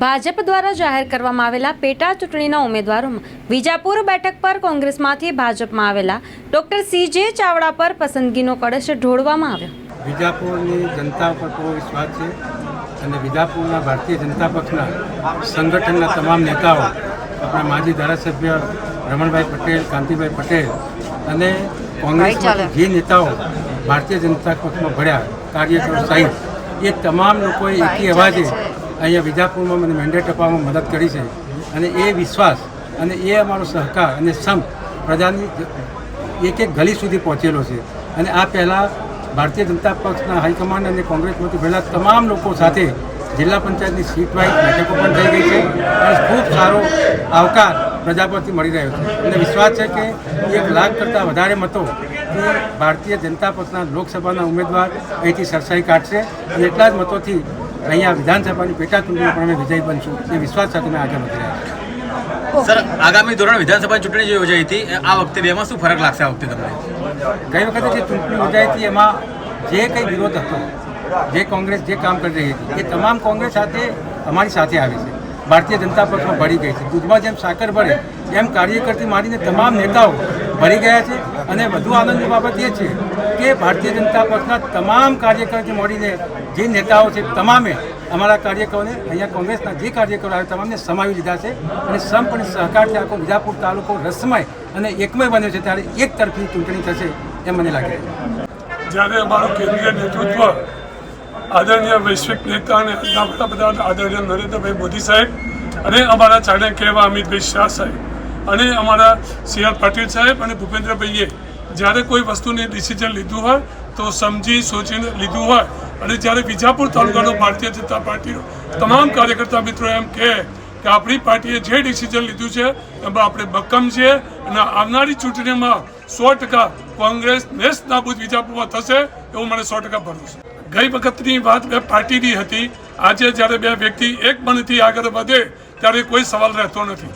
ભાજપ દ્વારા જાહેર કરવામાં આવેલા પેટા ચૂંટણીના ઉમેદવારોમાં વિજાપુર બેઠક પર કોંગ્રેસમાંથી ભાજપમાં આવેલા ડોક્ટર સીજે ચાવડા પર પસંદગીનો કળશ ઢોળવામાં આવ્યો. વિજાપુરની જનતા ઉપર પૂરો વિશ્વાસ છે અને વિજાપુરના ભારતીય જનતા પક્ષના સંગઠનના તમામ નેતાઓ, આપણા માજી ધારાસભ્ય રમણભાઈ પટેલ, કાંતિભાઈ પટેલ અને કોંગ્રેસમાંથી જે નેતાઓ ભારતીય જનતા પક્ષમાં ભળ્યા, કાર્યકરો સહિત, એ તમામ લોકોએ એકી અવાજે અહીંયા વિજાપુરમાં મને મેન્ડેટ અપાવવામાં મદદ કરી છે. અને એ વિશ્વાસ અને એ અમારો સહકાર અને સંપ પ્રજાની એક એક ગલી સુધી પહોંચેલો છે. અને આ પહેલાં ભારતીય જનતા પક્ષના હાઈકમાન્ડ અને કોંગ્રેસમાંથી પહેલાં તમામ લોકો સાથે જિલ્લા પંચાયતની સીટ વાઇઝ બેઠકો પણ થઈ ગઈ છે. અને ખૂબ સારો આવકાર પ્રજા પરથી મળી રહ્યો છે. અને વિશ્વાસ છે કે એક લાખ કરતાં વધારે મતો ભારતીય જનતા પક્ષના લોકસભાના ઉમેદવાર અહીંથી સરસાઈ કાઢશે. અને એટલા જ મતોથી અહીંયા વિધાનસભાની પેટા ચૂંટણી પણ અમે વિજયી બનશું. એ વિશ્વાસ સાથે અમે આગળ વધી રહ્યા છીએ સર આગામી ધોરણ વિધાનસભા ચૂંટણી જે યોજાઈ હતી આ વખતે બેમાં શું ફરક લાગશે આ વખતે તમને? ગઈ વખતે જે ચૂંટણી યોજાઈ હતી એમાં જે કંઈ વિરોધ હતો જે કોંગ્રેસ જે કામ કરી રહી હતી એ તમામ કોંગ્રેસ સાથે અમારી સાથે આવી છે. ભારતીય જનતા પક્ષમાં ભળી ગઈ છે. દૂધમાં જેમ સાકર ભળે એમ કાર્યકરથી માંડીને તમામ નેતાઓ ભળી ગયા છે અને વધુ આનંદની બાબત એ છે કે ભારતીય જનતા પક્ષના તમામ કાર્યકરોથી મળીને જે નેતાઓ છે તમામે અમારા કાર્યકરોને અહીંયા કોંગ્રેસના જે કાર્યકરો આવે તમામને સમાવી લીધા છે અને સંપૂર્ણ સહકારથી આખો વિજાપુર તાલુકો રસમય અને એકમય બન્યો છે ત્યારે એક તરફી ચૂંટણી થશે એમ મને લાગે છે. જ્યારે અમારું કેન્દ્રીય નેતૃત્વ આદરણીય વૈશ્વિક નેતા અને વડાપ્રધાન આદરણીય નરેન્દ્રભાઈ મોદી સાહેબ અને અમારા ચાણક્ય કહેવા અમિતભાઈ શાહ સાહેબ અને અમારા સી આર પાટીલ સાહેબ અને ભૂપેન્દ્રભાઈએ જ્યારે કોઈ વસ્તુની ડિસિઝન લીધું હોય તો સમજી સોચીને લીધું હોય. અને જ્યારે વિજાપુર તાલુકાનો ભારતીય જનતા પાર્ટીનો તમામ કાર્યકર્તા મિત્રો એમ કહે કે આપણી પાર્ટીએ જે ડિસિઝન લીધું છે, એમાં આપણે બક્કમ છીએ અને આવનારી ચૂંટણીમાં સો ટકા કોંગ્રેસ નેસ્ત નાબૂદ વિજાપુરમાં થશે એવું મને સો ટકા ભરોસો છે. ગઈ વખતની વાત બે પાર્ટીની હતી. આજે જ્યારે બે વ્યક્તિ એક મનથી આગળ વધે ત્યારે કોઈ સવાલ રહેતો નથી.